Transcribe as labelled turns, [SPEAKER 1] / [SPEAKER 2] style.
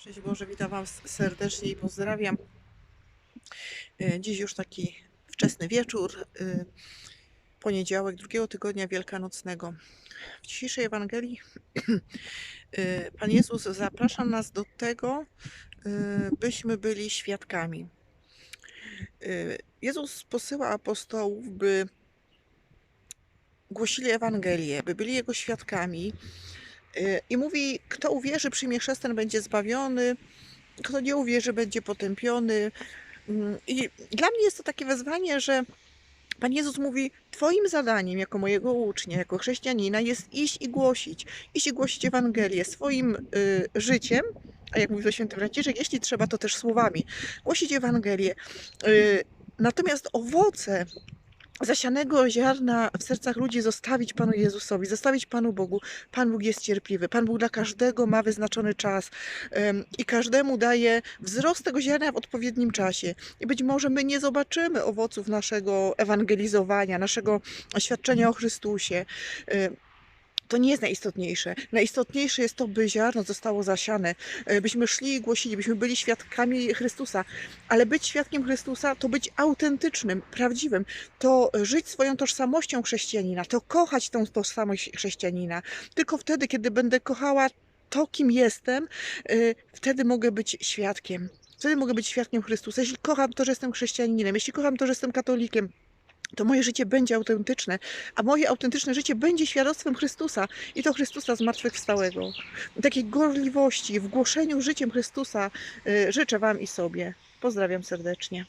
[SPEAKER 1] Szczęść Boże, witam Was serdecznie i pozdrawiam. E, Dziś już taki wczesny wieczór, e, poniedziałek drugiego tygodnia wielkanocnego. W dzisiejszej Ewangelii e, Pan Jezus zaprasza nas do tego, byśmy byli świadkami. Jezus posyła apostołów, by głosili Ewangelię, by byli Jego świadkami. Y, I mówi, kto uwierzy, przyjmie chrzest, ten będzie zbawiony, kto nie uwierzy, będzie potępiony. Mm, I dla mnie jest to takie wezwanie, że Pan Jezus mówi, Twoim zadaniem jako mojego ucznia, jako chrześcijanina jest iść i głosić. Iść i głosić Ewangelię swoim y, życiem, a jak mówi święty Franciszek, jeśli trzeba, to też słowami. Głosić Ewangelię. Y, natomiast owoce zasianego ziarna w sercach ludzi zostawić Panu Jezusowi, zostawić Panu Bogu. Pan Bóg jest cierpliwy. Pan Bóg dla każdego ma wyznaczony czas i każdemu daje wzrost tego ziarna w odpowiednim czasie. I być może my nie zobaczymy owoców naszego ewangelizowania, naszego świadczenia o Chrystusie. To nie jest najistotniejsze. Najistotniejsze jest to, by ziarno zostało zasiane, e, byśmy szli i głosili, byśmy byli świadkami Chrystusa. Ale być świadkiem Chrystusa to być autentycznym, prawdziwym, to żyć swoją tożsamością chrześcijanina, to kochać tą tożsamość chrześcijanina. Tylko wtedy, kiedy będę kochała to, kim jestem, y, wtedy mogę być świadkiem. Wtedy mogę być świadkiem Chrystusa. Jeśli kocham to, że jestem chrześcijaninem, jeśli kocham to, że jestem katolikiem, to moje życie będzie autentyczne, a moje autentyczne życie będzie świadectwem Chrystusa i to Chrystusa zmartwychwstałego. Takiej gorliwości w głoszeniu życiem Chrystusa y, życzę Wam i sobie. Pozdrawiam serdecznie.